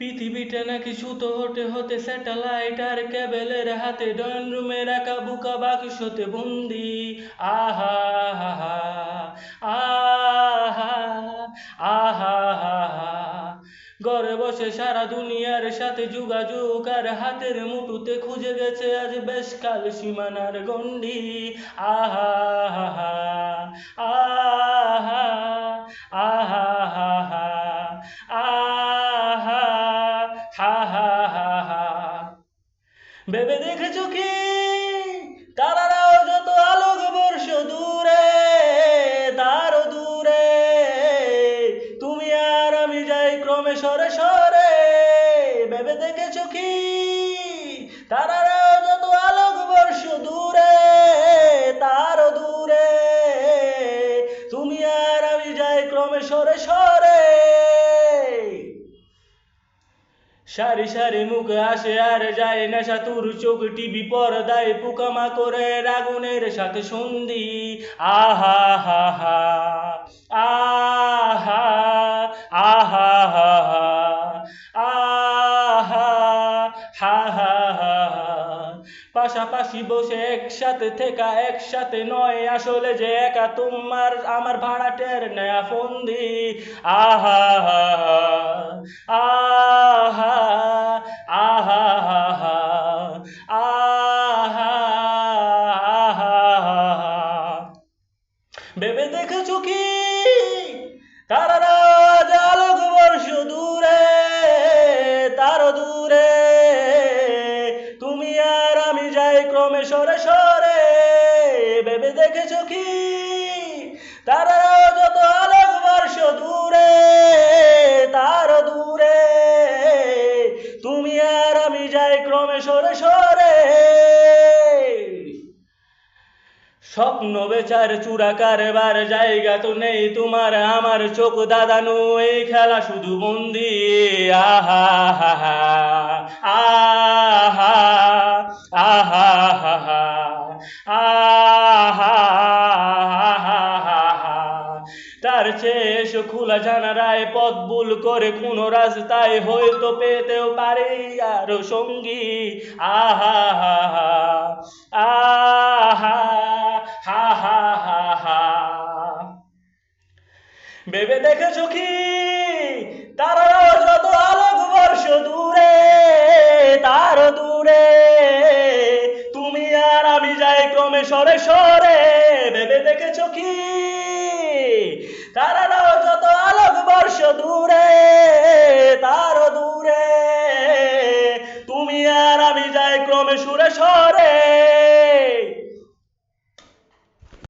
পৃথিবীটা নাকি সুতো হতে হতে স্যাটেলাইট আর কেবেলের হাতে ড্রয়িং রুমে রাখা বুকা বাক্সতে বন্দি। আহা আহা আহা ঘরে বসে সারা দুনিয়ার সাথে যোগাযোগ আর হাতের মুঠুতে খুঁজে গেছে আজ বেশ কাল সীমানার গন্ডি আহা আহা ভেবে দেখেছ কি? তারারাও যত আলোক বর্ষ দূরে তার দূরে। তুমি আর আমি যাই ক্রমে সরে সরে, ভেবে দেখেছ কি? তারারাও যত আলোক বর্ষ দূরে তার দূরে। তুমি আর আমি যাই ক্রমে সরে সরে সারি সারি মুখ আসে আর যায় নেশা তোর চোখ। টিভি পর্দায় পোকামা করে রাগুনের সাথে সন্ধি। আহা, হা হা, আহা আহা, হা হা, আহা, হা হা হা পাশাপাশি বসে একসাথে থেকা একসাথে নয় আসলে যে একা তোমার আমার ভাড়াটের নেয়া ফন্দি। আহা হা হা দেখেছ কি তারারা আজ আলোক বর্ষ দূরে তার দূরে। তুমি আর আমি যাই ক্রমে সরে সরে, ভেবে দেখেছ কি? তারারা যত আলোক বর্ষ দূরে তার দূরে। তুমি আর আমি যাই ক্রমে সরে সরে স্বপ্ন বেচার চূড়া কারবার জায়গা তো নেই তোমার আমার চোখ দাদানো, এই খেলা শুধু বন্দি। আহা আহা আহা আহা তার চেয়ে খোলা জানারায় পথ বুল করে কোনো রাস্তায় হয়তো পেতেও পারে আরও সঙ্গী। আহা, হা হা, আহা ভেবে দেখেছ কি তারাও যত আলোক বর্ষ দূরে, তার দূরে। তুমি আর আমি যাই ক্রমে সরে সরে, ভেবে দেখেছ কি তারাও যত আলোক বর্ষ দূরে, তার দূরে। তুমি আর আমি যাই ক্রমে সুরে সরে